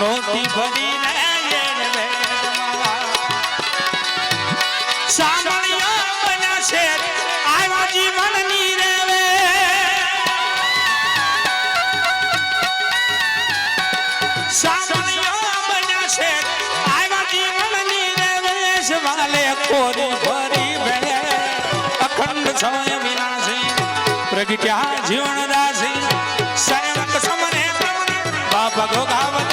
નોતી વેદમાં. સાંભળ્યો બન્યા છે આવ્યા જીવનની રેવે સાંભળ્યો બન્યા છે આવ્યા જીવનની રેવે વાલે કોરી ભરી સમય વિનાશી પ્રગટ્યા જીવન દાસી સૈવક સમરે બાપ ગોગા